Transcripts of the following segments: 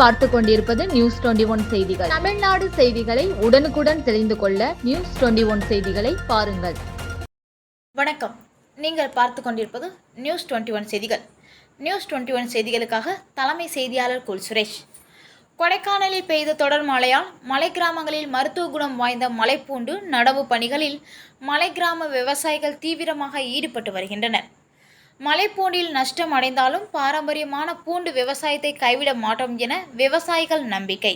பார்த்து கொண்டிருப்பது news twenty one செய்திகள். தமிழ்நாடு செய்திகளை உடனுக்குடன் தெரிந்து கொள்ள நியூஸ் டுவெண்டி ஒன் செய்திகளை பாருங்கள். வணக்கம். நீங்கள் பார்த்து கொண்டிருப்பது நியூஸ் டுவெண்ட்டி ஒன் செய்திகள். நியூஸ் டுவெண்ட்டி ஒன் செய்திகளுக்காக தலைமை செய்தியாளர் குல் சுரேஷ். கொடைக்கானலில் பெய்த தொடர் மழையால் மலை கிராமங்களில் மருத்துவ குணம் வாய்ந்த மலைப்பூண்டு நடவு பணிகளில் மலை கிராம விவசாயிகள் தீவிரமாக ஈடுபட்டு வருகின்றனர். மலைப்பூண்டில் நஷ்டம் அடைந்தாலும் பாரம்பரியமான பூண்டு விவசாயத்தை கைவிட மாட்டோம் என விவசாயிகள் நம்பிக்கை.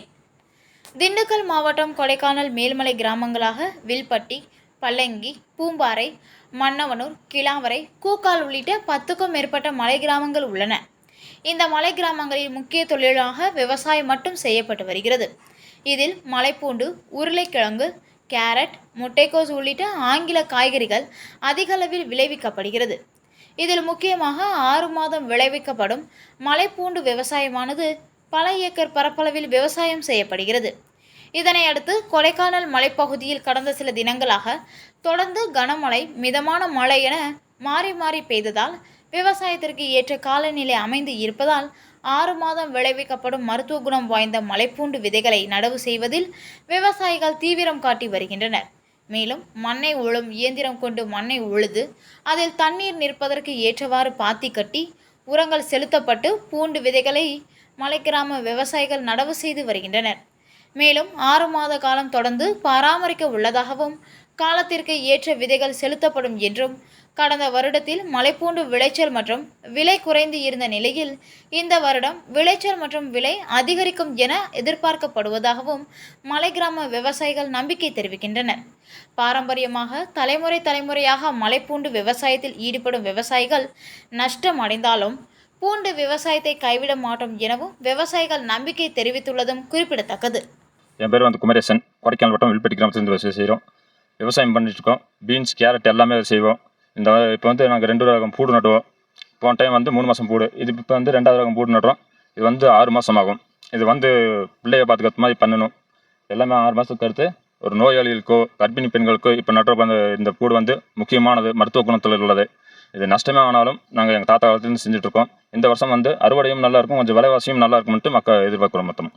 திண்டுக்கல் மாவட்டம் கொடைக்கானல் மேல்மலை கிராமங்களாக வில்பட்டி பல்லங்கி பூம்பாறை மன்னவனூர் கிளாவரை கூக்கால் உள்ளிட்ட பத்துக்கும் மேற்பட்ட மலை கிராமங்கள் உள்ளன. இந்த மலை கிராமங்களில் முக்கிய தொழிலாக விவசாயம் மட்டும் செய்யப்பட்டு வருகிறது. இதில் மலைப்பூண்டு உருளைக்கிழங்கு கேரட் முட்டைக்கோஸ் உள்ளிட்ட ஆங்கில காய்கறிகள் அதிகளவில் விளைவிக்கப்படுகிறது. இதில் முக்கியமாக ஆறு மாதம் விளைவிக்கப்படும் மலைப்பூண்டு விவசாயமானது பல ஏக்கர் பரப்பளவில் விவசாயம் செய்யப்படுகிறது. இதனை அடுத்து கொடைக்கானல் மலைப்பகுதியில் கடந்த சில தினங்களாக தொடர்ந்து கனமழை மிதமான மழை என மாறி மாறி பெய்ததால் விவசாயத்திற்கு ஏற்ற காலநிலை அமைந்து இருப்பதால் ஆறு மாதம் விளைவிக்கப்படும் மருத்துவ குணம் வாய்ந்த மலைப்பூண்டு விதைகளை நடவு செய்வதில் விவசாயிகள் தீவிரம் காட்டி வருகின்றனர். மேலும் மண்ணை உழும் இயந்திரம் கொண்டு மண்ணை உழுது அதில் தண்ணீர் நிற்பதற்கு ஏற்றவாறு பாத்தி கட்டி உரங்கள் செலுத்தப்பட்டு பூண்டு விதைகளை மலை கிராம விவசாயிகள் நடவு செய்து வருகின்றனர். மேலும் ஆறு மாத காலம் தொடர்ந்து பராமரிக்க உள்ளதாகவும் காலத்திற்கு ஏற்ற விதைகள் செலுத்தப்படும் என்றும் கடந்த வருடத்தில் மலைப்பூண்டு விளைச்சல் மற்றும் விலை குறைந்து இருந்த நிலையில் இந்த வருடம் விளைச்சல் மற்றும் விலை அதிகரிக்கும் என எதிர்பார்க்கப்படுவதாகவும் மலை கிராம விவசாயிகள் நம்பிக்கை தெரிவிக்கின்றனர். பாரம்பரியமாக தலைமுறை தலைமுறையாக மலைப்பூண்டு விவசாயத்தில் ஈடுபடும் விவசாயிகள் நஷ்டம் அடைந்தாலும் பூண்டு விவசாயத்தை கைவிட மாட்டோம் எனவும் விவசாயிகள் நம்பிக்கை தெரிவித்துள்ளதும் குறிப்பிடத்தக்கது. என் பேர் வந்து குமரேசன். கொடைக்கானல் வட்டம் வில்பட்டி கிராமத்திலிருந்து வசதி செய்கிறோம் விவசாயம் பண்ணிட்டுருக்கோம். பீன்ஸ் கேரட் எல்லாமே செய்வோம். இந்த இப்போ வந்து நாங்கள் ரெண்டு ரகம் பூடு நட்டுவோம் போன டைம் வந்து மூணு மாதம் பூடு. இது இப்போ வந்து ரெண்டாவது ரகம் பூடு நட்டுறோம் இது வந்து ஆறு மாதம் ஆகும். இது வந்து பிள்ளைய பார்த்துக்கிறது மாதிரி பண்ணணும். எல்லாமே ஆறு மாதத்துக்கு அடுத்து ஒரு நோயாளிகளுக்கோ கர்ப்பிணி பெண்களுக்கோ இப்போ நட்டுற அந்த இந்த பூடு வந்து முக்கியமானது மருத்துவ குணத்தில் உள்ளது. இது நஷ்டமே ஆனாலும் நாங்கள் எங்கள் தாத்தா காலத்துலேருந்து செஞ்சுட்ருக்கோம் இந்த வருஷம் வந்து அறுவடையும் நல்லா இருக்கும். கொஞ்சம் விலைவாசியும் நல்லாயிருக்கும்ட்டு மக்கள் எதிர்பார்க்குறோம் மொத்தம்.